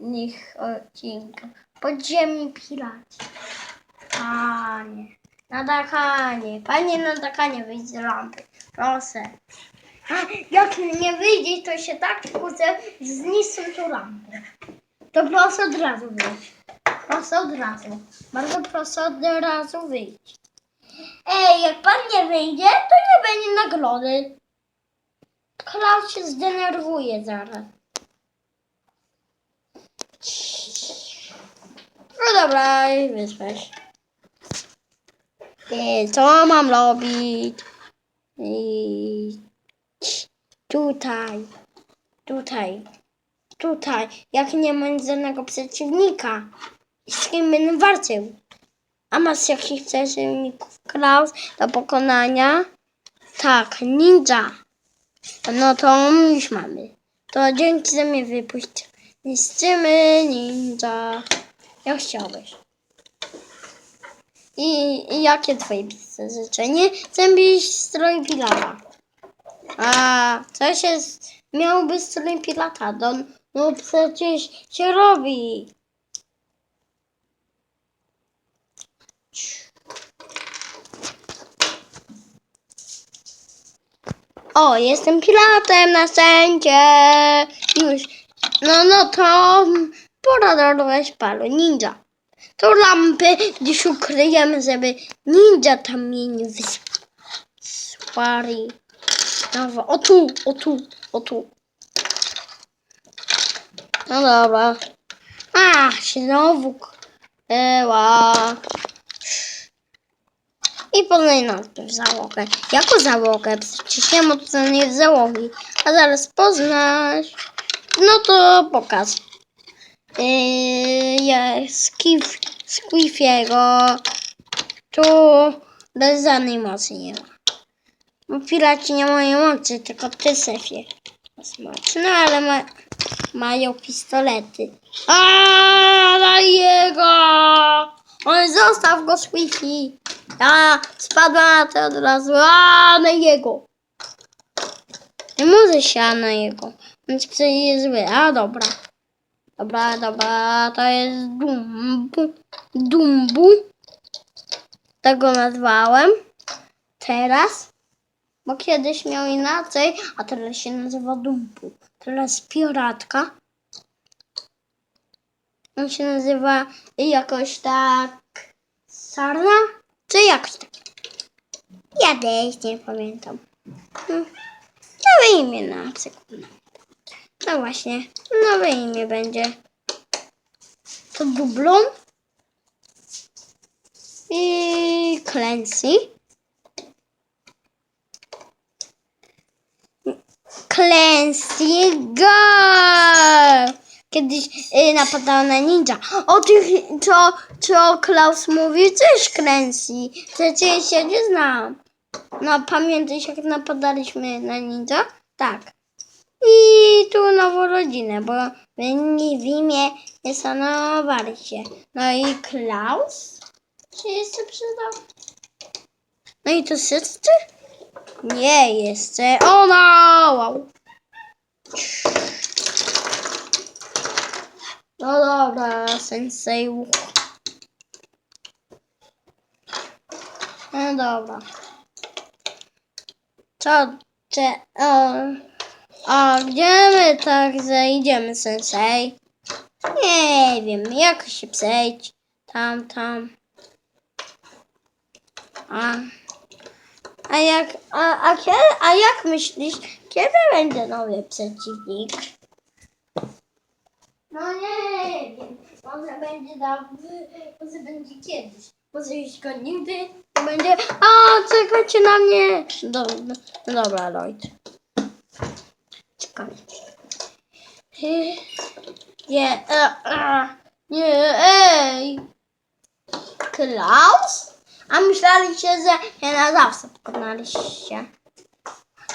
nich odcinka. Podziemni piraci. Panie. Nadakanie. Panie nadakanie, wyjdź z lampy. Proszę. A, jak nie wyjdzie, to się tak kłócę, zniszczę tą lampę. To proszę od razu wyjść. Proszę od razu. Bardzo proszę od razu wyjść. Ej, jak pan nie wyjdzie, to nie będzie nagrody. Klaus się zdenerwuje zaraz. No dobra. I co mam robić? I tutaj, tutaj, tutaj. Jak nie ma żadnego przeciwnika, z kim będę walczył. A masz jakichś przeciwników, Klaus, do pokonania? Tak, ninja. No to już mamy. To dzięki za mnie wypuść. Niszczymy ninja. Jak chciałeś. I, I jakie twoje życzenie? Chcę być strój pilata. A, co się z- miałby strój pilata? No, no przecież się robi. O, jestem pilotem na sędzie. Już. No, no to pora dorwać palu ninja. To lampy gdzieś ukryjemy, żeby ninja tam mnie nie wysłali. Dobra, o tu, o tu, o tu. No dobra. A, się znowu była. I podaj nazwę w załogę. Jaką załogę? Przecież nie ma tutaj załogi. A zaraz poznasz. No to pokaż. Yy, Skif, Skifiego. Tu bez żadnej mocy nie ma. Bo piraci nie mają mocy, tylko ty, Sefie. No ale ma, mają pistolety. A na jego! On zostaw go Skifi. Ja spadła na to od razu. A na jego! Nie może się na jego. Więc ktoś jest zły. A dobra. Dobra, dobra, to jest Dumbu. Dumbu. Tego nazwałem. Teraz. Bo kiedyś miał inaczej, a teraz się nazywa Dumbu. Teraz piratka. On się nazywa jakoś tak Sarna? Czy jakoś tak? Ja też nie pamiętam. Hmm. Nowe imię na sekundę. No właśnie, nowe imię będzie. To Dublon i Clancy. Clancy Girl! Kiedyś y, napadała na ninja. O tych, co, co Klaus mówi, też Clancy. Przecież ja nie znam. No pamiętasz jak napadaliśmy na ninja? Tak. I tu nową rodzinę, bo w imię jest ona. No i Klaus się jeszcze przydał. No i to wszyscy? Nie, jeszcze ona! Wow. No dobra, sensei. No dobra. Co? Cze, o, a gdzie my tak zejdziemy, sensei? Nie wiem, jak się przejść. Tam, tam. A, a jak, a, a, kiedy, a jak myślisz, kiedy będzie nowy przeciwnik? No nie wiem, może będzie dawno, może będzie kiedyś, może już go nigdy nie będzie. A, czekajcie na mnie! Do, no dobra, Lloyd. Czekaj. Y, Nie, e, e, nie, ej! Klaus? A myśleliście, że ja na zawsze pokonaliście.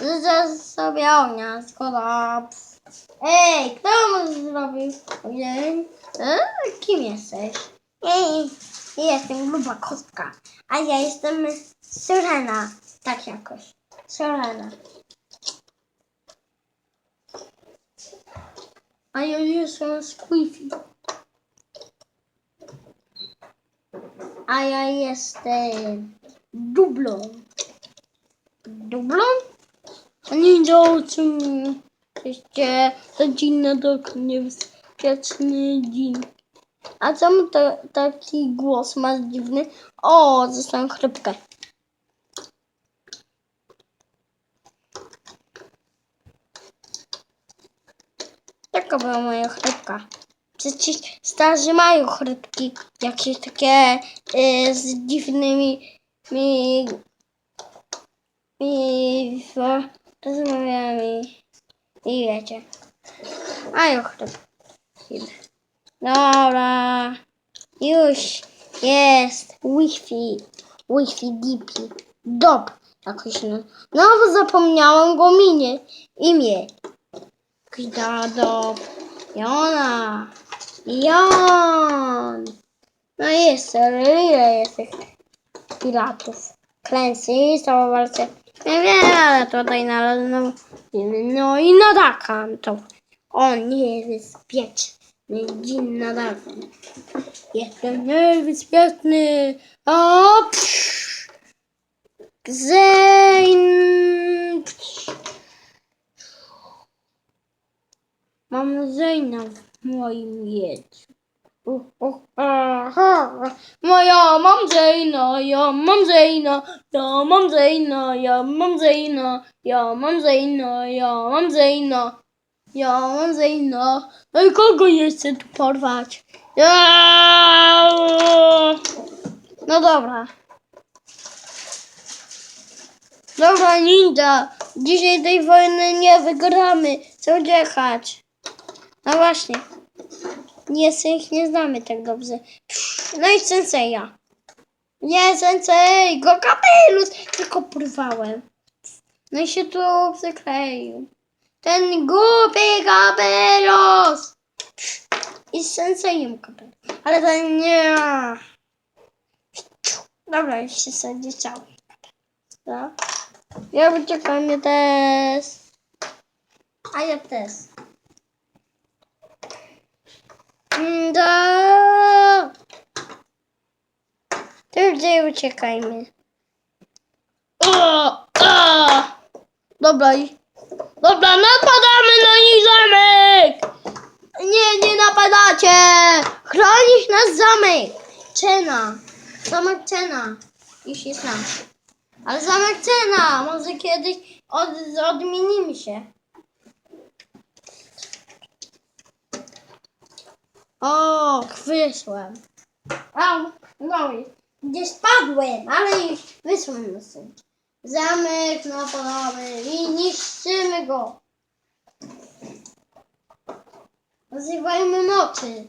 Że sobie ognia skolaps. Ej, kto mu zrobił? Ojej. E, kim jesteś? Ej, jestem gruba kostka. A ja jestem syrena. Tak jakoś. Syrena. A ja jestem z Wi-Fi. A ja jestem dublą. Dublą? A nie o czym jeszcze to dzień na dok niebezpieczny dzień. A czemu to, taki głos masz dziwny? O, zostałem chrypkę. Taka była moja chrypka. Przecież starzy mają chrypki, jakieś takie y, z dziwnymi mi, mi rozmawiami i wiecie. Mają chrypki. Dobra. Już jest Wi-Fi. Wi-Fi DP. Dob. Jakoś no. Znowu zapomniałam go minie. Imię. Gdado. Jona. Jon. No jest, ile jest tych piratów? Klęsy, cała walce. Nie wiem, ale tutaj znalazłem. No i nadakam to. On niebezpieczny. Dzień nadakam. Jestem niebezpieczny. O, psz. Mam Zeyna w moim jeździu. Uh, uh. Moja mam Zeyna, ja mam Zeyna, ja mam Zeyna, ja mam Zeyna, ja mam Zeyna, ja mam Zeyna, ja mam Zeyna. No i kogo jeszcze tu porwać? Ja! No dobra. Dobra, ninja. Dzisiaj tej wojny nie wygramy. Co jechać? No właśnie. Nie, ich nie znamy tak dobrze. No i senseja. Nie, sensei, go kapelusz. Tylko porwałem. No i się tu przykleił. Ten głupi kapelusz. I z sensejem kapelusz. Ale ten nie. Dobra, już się sobie cały. Ja uciekam też. A ja też. Da. Tutaj uciekajmy. O, o. Dobra. Dobra, napadamy na nich zamek! Nie, nie napadacie! Chronić nas zamek! Cena. Zamek cena. Już jest nam. Ale zamek cena! Może kiedyś od, odmienimy się. O, wyszłem. Au, no i gdzie spadłem, ale już wyszłem stąd. Zamek napadamy i niszczymy go. Nazywajmy nocy.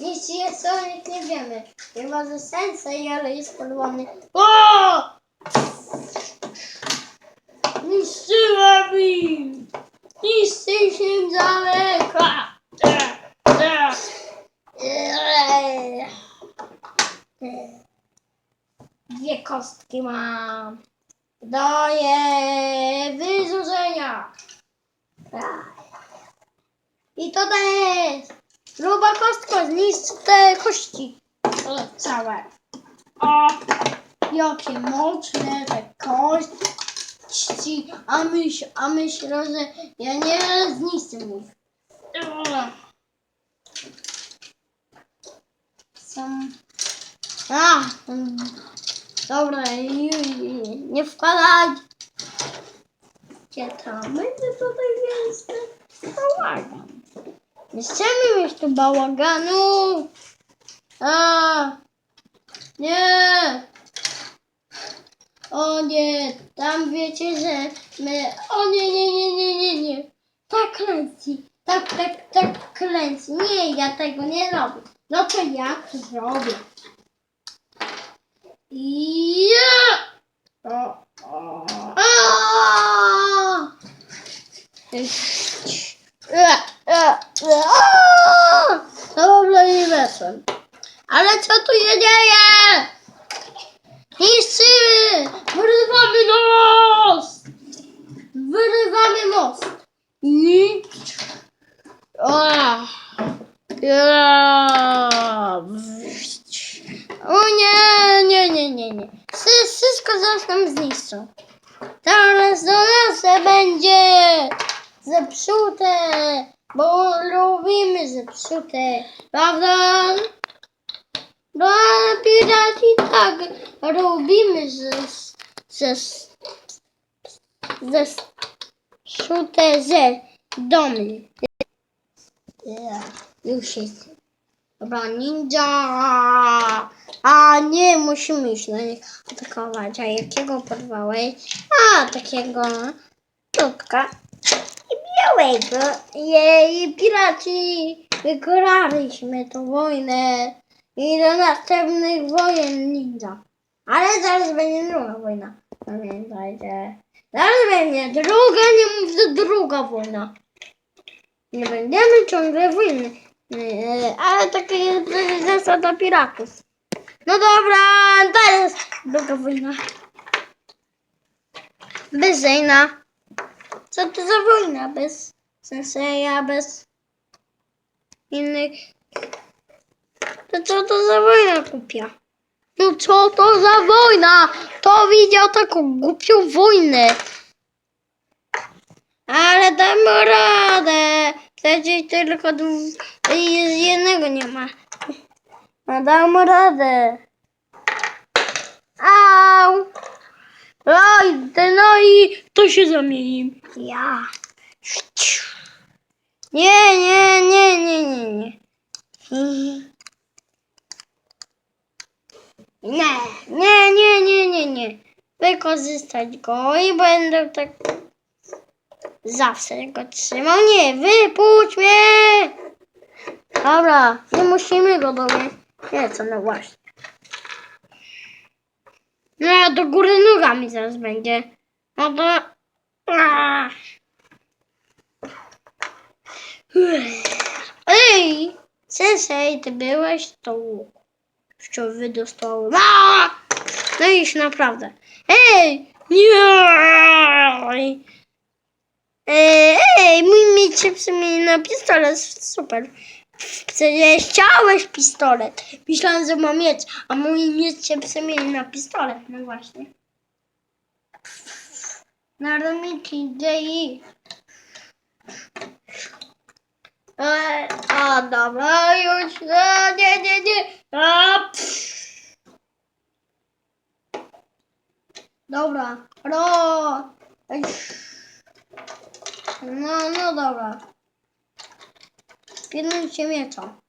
Nic jest, o nic nie wiemy. Chyba, że sensei, ale jest podłony. O! Niszczyłem im! Niszczysz im zamek! A! E, e. Eee. Eee. Dwie kostki mam. Daję wyzurzenia. I to też. Gruba kostka, zniszcz te kości. Całe. O, jakie mocne te kości. A myśl, a myślę, że ja nie zniszczę ich. Ugh. Są... A! Dobra, nie wpadać. Gdzie tam? Będzie tutaj więcej bałagan. Nie chcemy mieć tu bałaganu. A! Nie! O nie, tam wiecie, że my... O nie, nie, nie, nie, nie, nie. Tak kręci. Tak, tak, tak kręci. Nie, ja tego nie robię. No to ja to zrobię. Ja! O, o. A! E, e, e, a! Dobra, nie weszłem. Ale co tu się dzieje? Niszczymy! Wyrywamy most! Wyrywamy most! I... O! Ja! O nie, nie, nie, nie, nie. Wszy- Wszystko zaraz nam zniszczą. Teraz do nas będzie zepsute, bo lubimy zepsute, prawda? No ale piraci tak robimy ze, ze, ze zepsute ze domy. Yeah, już jest. Dobra, ninja! A nie, musimy iść na nich atakować. A jakiego porwałeś? A, takiego tutka i białego. Jej, piraci! Wygraliśmy tą wojnę. I do następnych wojen ninja. Ale zaraz będzie druga wojna. Pamiętajcie. Zaraz będzie druga, nie mów, że druga wojna. Nie będziemy ciągle wojny. Yy, Ale taka jest zasada piratów. No dobra, teraz druga wojna. Bez Zejna. Co to za wojna? Bez Senseja, bez innych. To co to za wojna głupia? No co to za wojna? To widział taką głupią wojnę. Ale damy radę. Przecież tylko dwóch, jednego nie ma. No damy radę. Au! Oj, no i to się zamieni. Ja. Nie, nie, nie, nie, nie, nie. Nie, nie, nie, nie, nie, nie. Wykorzystać go i będę tak zawsze go trzymał. Nie, wypuść mnie! Dobra, nie musimy go dowiedzieć. Nie, co no właśnie. No do góry nogami zaraz będzie. No to... Aaa. Ej! Sensei, ty byłeś to Szczowy dostałem. Aaa! No już naprawdę. Ej! Nie! Ej, mój miecz się przemieni na pistolet. Super. Chciałeś pistolet. Myślałem, że mam miecz, a mój miecz się przemieni na pistolet. No właśnie. Naromiki, dzieje. E, A, dobra, już. A, nie, nie, nie. A. Dobra. Ro. No, no dobra. Pilnujcie miecza.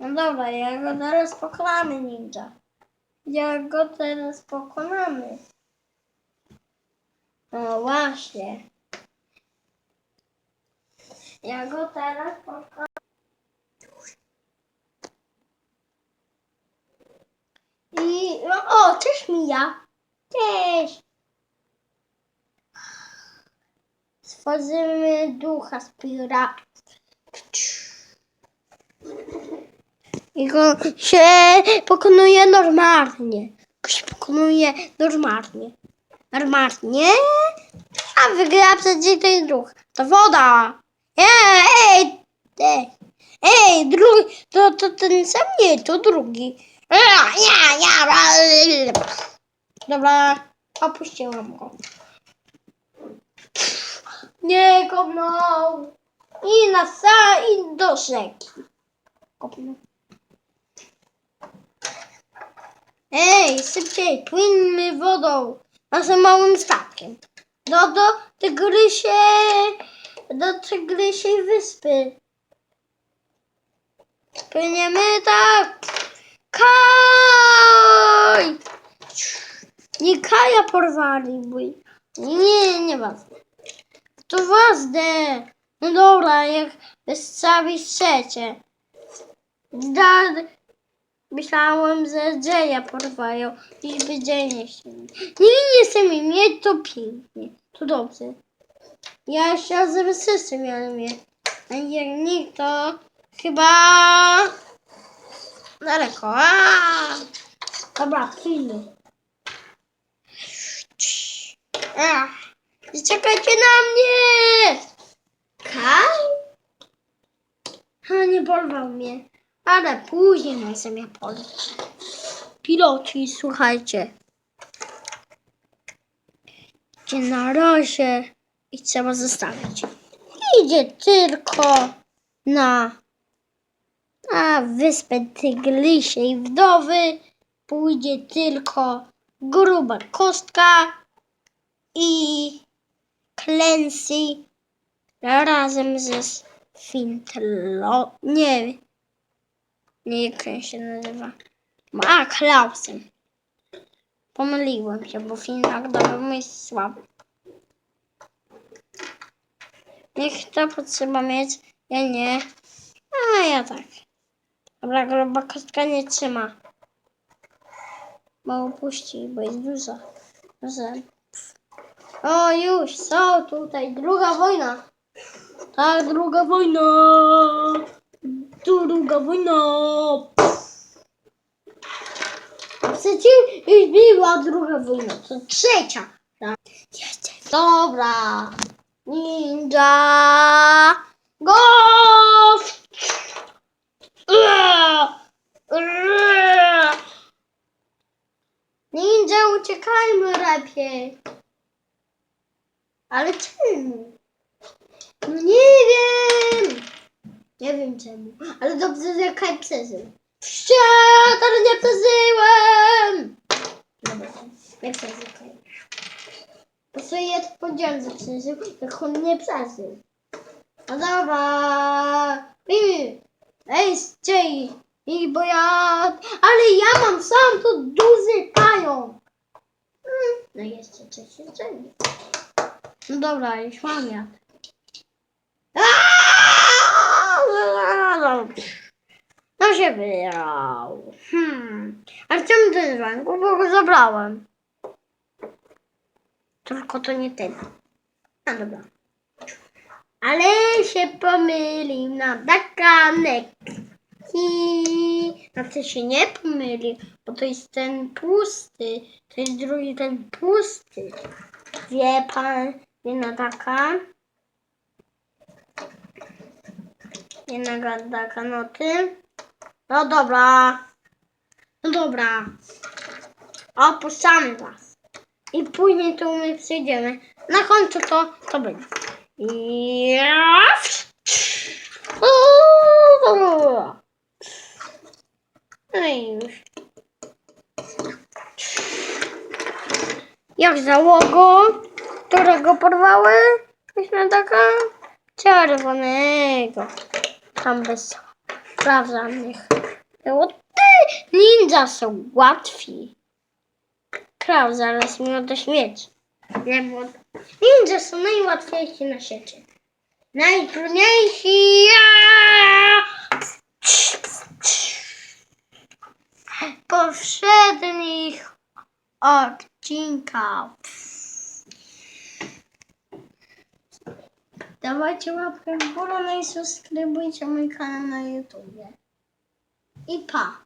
No dobra, jak go teraz pokonamy, ninja. Jak go teraz pokonamy? No właśnie. Ja go teraz pokonam. I... No, o, cześć Mija. Cześć. Stworzymy ducha z piratów. I go się pokonuje normalnie. Go się pokonuje normalnie. Normalnie. A wygra przecież ten duch. To woda. Ej, ej, ej, ej drugi, to, to ten sam nie, to drugi. Ja, ja, ja. Dobra, opuściłam go. Nie kopnął. I na sa i do rzeki. Kopnął. Ej, szybciej, płyńmy wodą. Naszym małym statkiem. Do tygrysiej, do tygrysiej wyspy. Płyniemy tak. Kaj! Nie Kaja porwali, bo... Nie, nie ważne. To ważne. No dobra, jak wystawić trzecie. Da... Myślałem, że Jaya porwają. Dziś by się. Nie, nie chcę mi mieć, to pięknie. To dobrze. Ja jeszcze raz wszyscy miałem mieć. A jak nikt, to chyba daleko. Aaa! Dobra, chwilę. Czekajcie na mnie! Kaj? A nie porwał mnie. Ale później nas mnie porwać. Piloci, słuchajcie. Idzie na razie i trzeba zostawić. Idzie tylko na, na wyspę Tygrysiej Wdowy. Pójdzie tylko gruba kostka i Clancy razem ze Fintlo... Nie, nie jak on się nazywa. A, Klausem. Pomyliłem się, bo Finlandowym jest słaby. Niech to potrzeba mieć, ja nie. A ja tak. Dobra, gruba kostka nie trzyma. Bo upuści, bo jest duża. Że... O, już są tutaj. Druga wojna. Tak, druga wojna. Druga wojna. Przecież już była druga wojna. To trzecia. Tak. Dobra. Ninja. Go! Ninja, uciekajmy lepiej. Ale czemu? No nie wiem. Nie wiem czemu. Ale dobrze, że Kaj przeżył. Wściat, ale nie przeżyłem. Dobra, nie przeżył Ja to powiedziałem, że przeżył, jak on nie przeżył. No dobra. Ej, ej, stej. I bo ja... Ale ja mam sam tu duży pająk. Hmm, No jeszcze coś się dzieje. No dobra, już mam ja. No się wyrał. Hmm. A czemu ten ręku? Bo go zabrałem. Tylko to nie ten. No dobra. Ale się pomylił na dakanek. I na to się nie pomylił, bo to jest ten pusty. To jest drugi ten pusty. Wie pan, nie na taka. Nie na taka noty. No dobra. No dobra. Opuszczamy was. I później tu my przyjdziemy. Na końcu to, to będzie. No i już. Jak załogą, którego porwały? Myślę taka czerwonego. Tam bez ty! Ninja są łatwi. Kraw zaraz mi odeśmieć. Nie, bo ninja są najłatwiejsi na świecie. Najtrudniejsi. Ja! Poprzednich odcinkach. Dawajcie łapkę w górę no i subskrybujcie mój kanał na YouTubie. I pa!